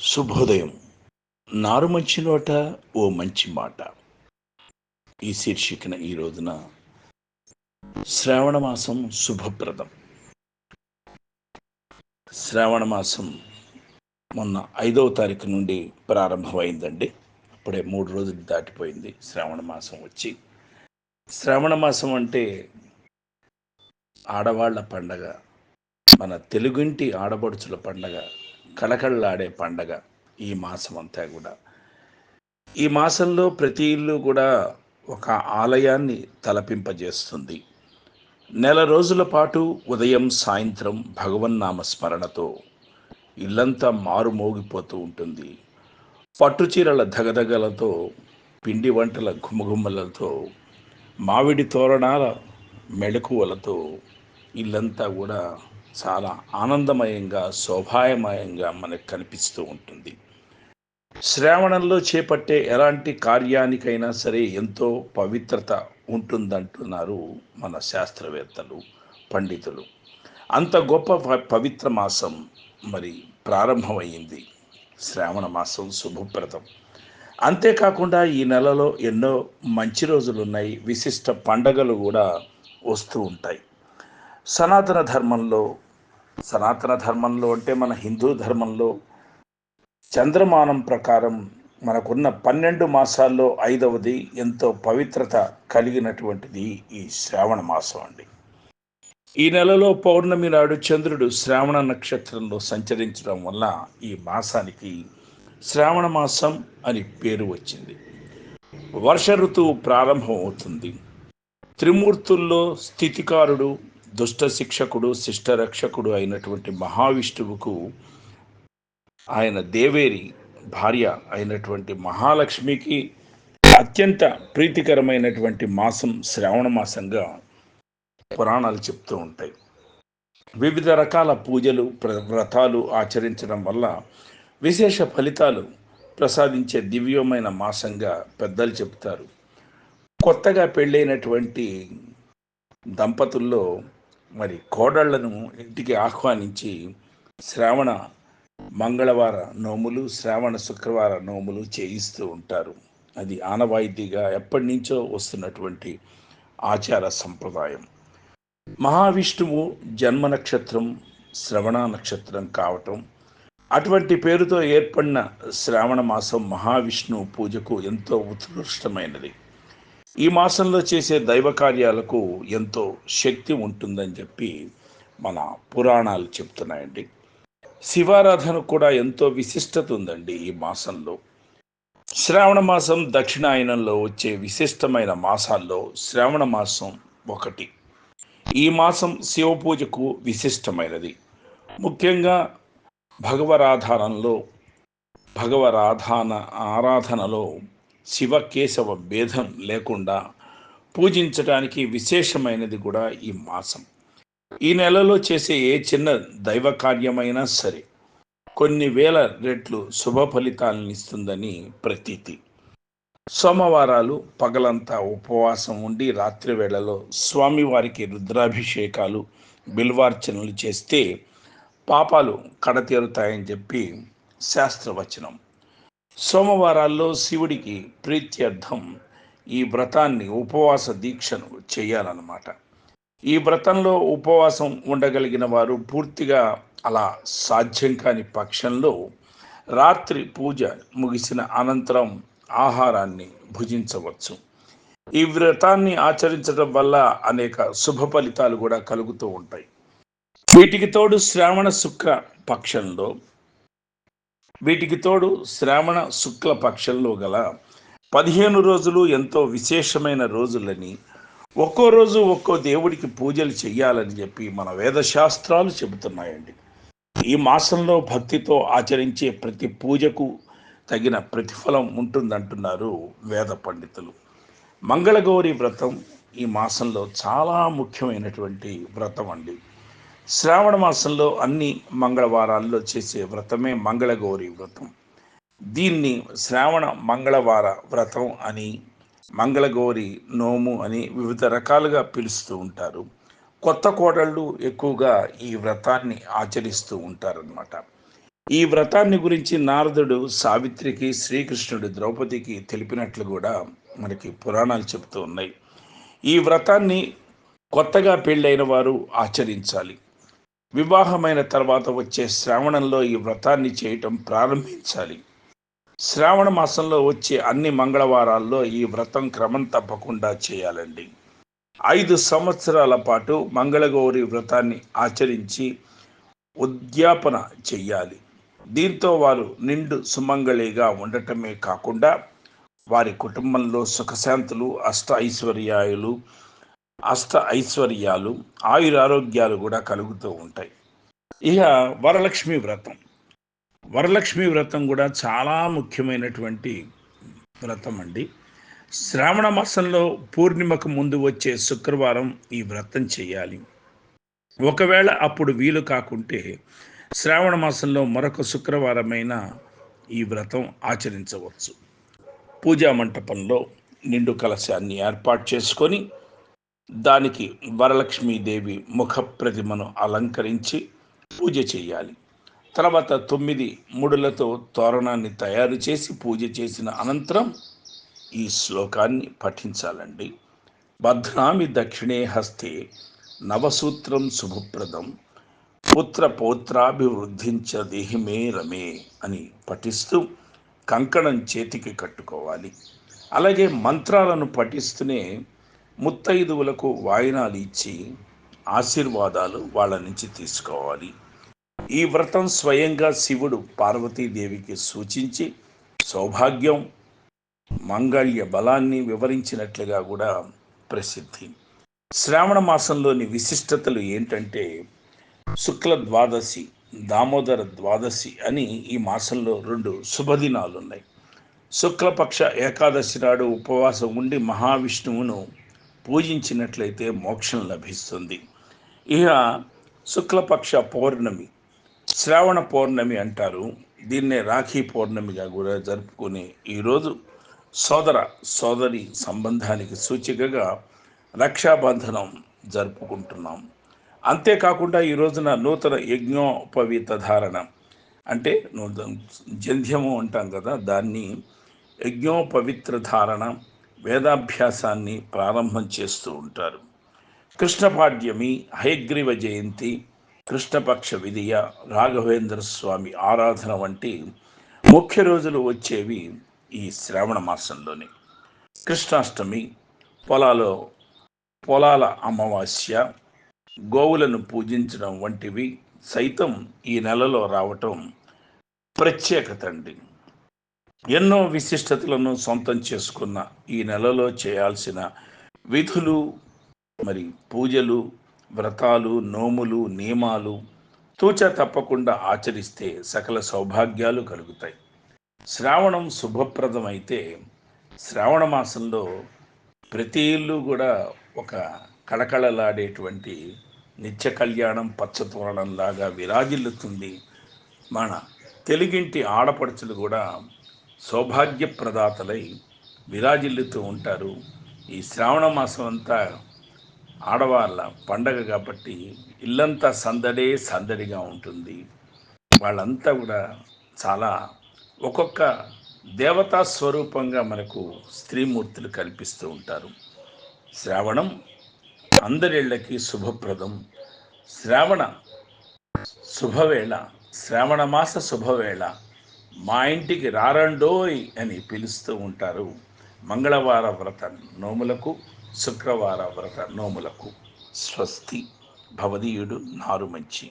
శుభోదయం. నారు మంచి నోట ఓ మంచి మాట. ఈ శీర్షికన ఈ రోజున శ్రావణ మాసం శుభప్రదం. శ్రావణ మాసం మొన్న ఐదవ తారీఖు నుండి ప్రారంభమైందండి. అప్పుడే మూడు రోజులు దాటిపోయింది శ్రావణ మాసం వచ్చి. శ్రావణ మాసం అంటే ఆడవాళ్ళ పండగ మన తెలుగుంటి ఆడపడుచుల పండగ కళకళలాడే పండగ ఈ మాసం అంతా కూడా. ఈ మాసంలో ప్రతి ఇల్లు కూడా ఒక ఆలయాన్ని తలపింపజేస్తుంది. నెల రోజుల పాటు ఉదయం సాయంత్రం భగవన్నామ స్మరణతో ఇల్లంతా మారుమోగిపోతూ ఉంటుంది. పట్టుచీరల ధగధగలతో పిండి వంటల ఘుమఘుమలతో మామిడి తోరణాల మెళకువలతో ఇల్లంతా కూడా చాలా ఆనందమయంగా శోభాయమయంగా మనకు కనిపిస్తూ ఉంటుంది. శ్రావణంలో చేపట్టే ఎలాంటి కార్యానికైనా సరే ఎంతో పవిత్రత ఉంటుందంటున్నారు మన శాస్త్రవేత్తలు పండితులు. అంత గొప్ప పవిత్ర మాసం మరి ప్రారంభమైంది శ్రావణ మాసం శుభప్రదం. అంతేకాకుండా ఈ నెలలో ఎన్నో మంచి రోజులు ఉన్నాయి విశిష్ట పండగలు కూడా వస్తూ ఉంటాయి. సనాతన ధర్మంలో సనాతన ధర్మంలో అంటే మన హిందూ ధర్మంలో చంద్రమానం ప్రకారం మనకున్న పన్నెండు మాసాల్లో ఐదవది ఎంతో పవిత్రత కలిగినటువంటిది ఈ శ్రావణ మాసం అండి. ఈ నెలలో పౌర్ణమి నాడు చంద్రుడు శ్రావణ నక్షత్రంలో సంచరించడం వల్ల ఈ మాసానికి శ్రావణ మాసం అని పేరు వచ్చింది. వర్ష ఋతువు ప్రారంభం అవుతుంది త్రిమూర్తుల్లో స్థితికారుడు దుష్ట శిక్షకుడు శిష్టరక్షకుడు అయినటువంటి మహావిష్ణువుకు ఆయన దేవేరి భార్య అయినటువంటి మహాలక్ష్మికి అత్యంత ప్రీతికరమైనటువంటి మాసం శ్రావణ మాసంగా పురాణాలు చెప్తూ ఉంటాయి. వివిధ రకాల పూజలు వ్రతాలు ఆచరించడం వల్ల విశేష ఫలితాలు ప్రసాదించే దివ్యమైన మాసంగా పెద్దలు చెప్తారు. కొత్తగా పెళ్ళైనటువంటి దంపతుల్లో మరి కోడళ్ళను ఇంటికి ఆహ్వానించి శ్రావణ మంగళవార నోములు శ్రావణ శుక్రవార నోములు చేయిస్తూ ఉంటారు. అది ఆనవాయితీగా ఎప్పటి నుంచో వస్తున్నటువంటి ఆచార సంప్రదాయం. మహావిష్ణువు జన్మ నక్షత్రం శ్రవణ నక్షత్రం కావటం అటువంటి పేరుతో ఏర్పడిన శ్రావణ మాసం మహావిష్ణువు పూజకు ఎంతో ఉత్కృష్టమైనది. ఈ మాసంలో చేసే దైవ కార్యాలకు ఎంతో శక్తి ఉంటుందని చెప్పి మన పురాణాలు చెప్తున్నాయండి. శివారాధన కూడా ఎంతో విశిష్టత ఉందండి ఈ మాసంలో. శ్రావణ మాసం దక్షిణాయనంలో వచ్చే విశిష్టమైన మాసాల్లో శ్రావణ మాసం ఒకటి. ఈ మాసం శివ పూజకు విశిష్టమైనది. ముఖ్యంగా భగవరాధానంలో భగవరాధాన ఆరాధనలో శివ కేశవ భేదం లేకుండా పూజించడానికి విశేషమైనది కూడా ఈ మాసం. ఈ నెలలో చేసే ఏ చిన్న దైవ కార్యమైనా సరే కొన్ని వేల రెట్లు శుభ ఫలితాలను ఇస్తుందని ప్రతీతి. సోమవారాలు పగలంతా ఉపవాసం ఉండి రాత్రి వేళలో స్వామివారికి రుద్రాభిషేకాలు బిల్వార్చనలు చేస్తే పాపాలు కడతీరుతాయని చెప్పి శాస్త్రవచనం. సోమవారాల్లో శివుడికి ప్రీత్యర్థం. ఈ వ్రతాన్ని ఉపవాస దీక్షను చేయాలన్నమాట. ఈ వ్రతంలో ఉపవాసం ఉండగలిగిన వారు పూర్తిగా అలా సాధ్యం కాని పక్షంలో రాత్రి పూజ ముగిసిన అనంతరం ఆహారాన్ని భుజించవచ్చు. ఈ వ్రతాన్ని ఆచరించడం వల్ల అనేక శుభ ఫలితాలు కూడా కలుగుతూ ఉంటాయి. వీటికి తోడు శ్రావణ శుక్ర పక్షంలో వీటికి తోడు శ్రావణ శుక్ల పక్షంలో గల పదిహేను రోజులు ఎంతో విశేషమైన రోజులని ఒక్కో రోజు ఒక్కో దేవుడికి పూజలు చేయాలని చెప్పి మన వేదశాస్త్రాలు చెబుతున్నాయండి. ఈ మాసంలో భక్తితో ఆచరించే ప్రతి పూజకు తగిన ప్రతిఫలం ఉంటుందంటున్నారు వేద పండితులు. మంగళగౌరి వ్రతం ఈ మాసంలో చాలా ముఖ్యమైనటువంటి వ్రతం అండి. శ్రావణ మాసంలో అన్ని మంగళవారాల్లో చేసే వ్రతమే మంగళగౌరి వ్రతం. దీన్ని శ్రావణ మంగళవార వ్రతం అని మంగళగౌరి నోము అని వివిధ రకాలుగా పిలుస్తూ ఉంటారు. కొత్త కోడళ్ళు ఎక్కువగా ఈ వ్రతాన్ని ఆచరిస్తూ ఉంటారనమాట ఈ వ్రతాన్ని గురించి నారదుడు సావిత్రికి శ్రీకృష్ణుడు ద్రౌపదికి తెలిపినట్లు కూడా మనకి పురాణాలు చెబుతూ ఉన్నాయి. ఈ వ్రతాన్ని కొత్తగా పెళ్ళైన వారు ఆచరించాలి. వివాహమైన తర్వాత వచ్చే శ్రావణంలో ఈ వ్రతాన్ని చేయటం ప్రారంభించాలి. శ్రావణ మాసంలో వచ్చే అన్ని మంగళవారాల్లో ఈ వ్రతం క్రమం తప్పకుండా చేయాలండి. ఐదు సంవత్సరాల పాటు మంగళగౌరి వ్రతాన్ని ఆచరించి ఉద్యాపన చెయ్యాలి. దీంతో వారు నిండు సుమంగళిగా ఉండటమే కాకుండా వారి కుటుంబంలో సుఖశాంతులు అష్ట ఐశ్వర్యాయులు అష్ట ఐశ్వర్యాలు ఆయురారోగ్యాలు కూడా కలుగుతూ ఉంటాయి. ఇక వరలక్ష్మి వ్రతం. వరలక్ష్మి వ్రతం కూడా చాలా ముఖ్యమైనటువంటి వ్రతం అండి. శ్రావణ మాసంలో పూర్ణిమకు ముందు వచ్చే శుక్రవారం ఈ వ్రతం చేయాలి. ఒకవేళ అప్పుడు వీలు కాకుంటే శ్రావణ మాసంలో మరొక శుక్రవారమైన ఈ వ్రతం ఆచరించవచ్చు. పూజా మంటపంలో నిండు కలశాన్ని ఏర్పాటు చేసుకొని దానికి వరలక్ష్మీదేవి ముఖ ప్రతిమను అలంకరించి పూజ చేయాలి. తర్వాత తొమ్మిది ముడులతో తోరణాన్ని తయారు చేసి పూజ చేసిన అనంతరం ఈ శ్లోకాన్ని పఠించాలండి. భద్రామి దక్షిణే హస్తే నవసూత్రం శుభప్రదం పుత్ర పౌత్రాభివృద్ధించ దేహిమే రమే అని పఠిస్తూ కంకణం చేతికి కట్టుకోవాలి. అలాగే మంత్రాలను పఠిస్తూనే ముత్తైదువులకు వాయినాలు ఇచ్చి ఆశీర్వాదాలు వాళ్ళ నుంచి తీసుకోవాలి. ఈ వ్రతం స్వయంగా శివుడు పార్వతీదేవికి సూచించి సౌభాగ్యం మంగళ్య బలాన్ని వివరించినట్లుగా కూడా ప్రసిద్ధి. శ్రావణ మాసంలోని విశిష్టతలు ఏంటంటే శుక్ల ద్వాదశి దామోదర ద్వాదశి అని ఈ మాసంలో రెండు శుభదినాలు ఉన్నాయి శుక్లపక్ష ఏకాదశి నాడు ఉపవాసం ఉండి మహావిష్ణువును పూజించినట్లయితే మోక్షం లభిస్తుంది. ఇక శుక్లపక్ష పౌర్ణమి శ్రావణ పౌర్ణమి అంటారు. దీన్నే రాఖీ పౌర్ణమిగా కూడా జరుపుకునే ఈరోజు సోదర సోదరి సంబంధానికి సూచికగా రక్షాబంధనం జరుపుకుంటున్నాం. అంతేకాకుండా ఈ రోజున నూతన యజ్ఞోపవీత ధారణ అంటే నూతన జంధ్యము అంటాం కదా దాన్ని యజ్ఞోపవిత్ర ధారణ వేదాభ్యాసాన్ని ప్రారంభం చేస్తూ ఉంటారు. కృష్ణపాడ్యమి హయగ్రీవ జయంతి కృష్ణపక్ష విధియ రాఘవేంద్ర స్వామి ఆరాధన వంటి ముఖ్య రోజులు వచ్చేవి ఈ శ్రావణ మాసంలోనే. కృష్ణాష్టమి పొలాలో పొలాల అమావాస్య గోవులను పూజించడం వంటివి సైతం ఈ నెలలో రావటం ప్రత్యేకత అండి. ఎన్నో విశిష్టతలను సొంతం చేసుకున్న ఈ నెలలో చేయాల్సిన విధులు మరి పూజలు వ్రతాలు నోములు నియమాలు తూచ తప్పకుండా ఆచరిస్తే సకల సౌభాగ్యాలు కలుగుతాయి. శ్రావణం శుభప్రదమైతే శ్రావణ మాసంలో ప్రతి ఇల్లు కూడా ఒక కళకళలాడేటువంటి నిత్య కళ్యాణం పచ్చతోరణంలాగా విరాజిల్లుతుంది. మన తెలుగింటి ఆడపడుచులు కూడా సౌభాగ్య ప్రదాతలై విరాజిల్లుతూ ఉంటారు ఈ శ్రావణ మాసం అంతా ఆడవాళ్ళ పండగ కాబట్టి ఇల్లంతా సందడే సందడిగా ఉంటుంది. వాళ్ళంతా కూడా చాలా ఒక్కొక్క దేవతా స్వరూపంగా మనకు స్త్రీమూర్తులు కల్పిస్తూ ఉంటారు. శ్రావణం అందరిళ్ళకి శుభప్రదం. శ్రావణ శుభవేళ శ్రావణ మాస శుభవేళ మా ఇంటికి రారండోయ్ అని పిలుస్తూ ఉంటారు. మంగళవార వ్రత నోములకు శుక్రవార వ్రత నోములకు స్వస్తి. భవదీయుడు నారుమంచి.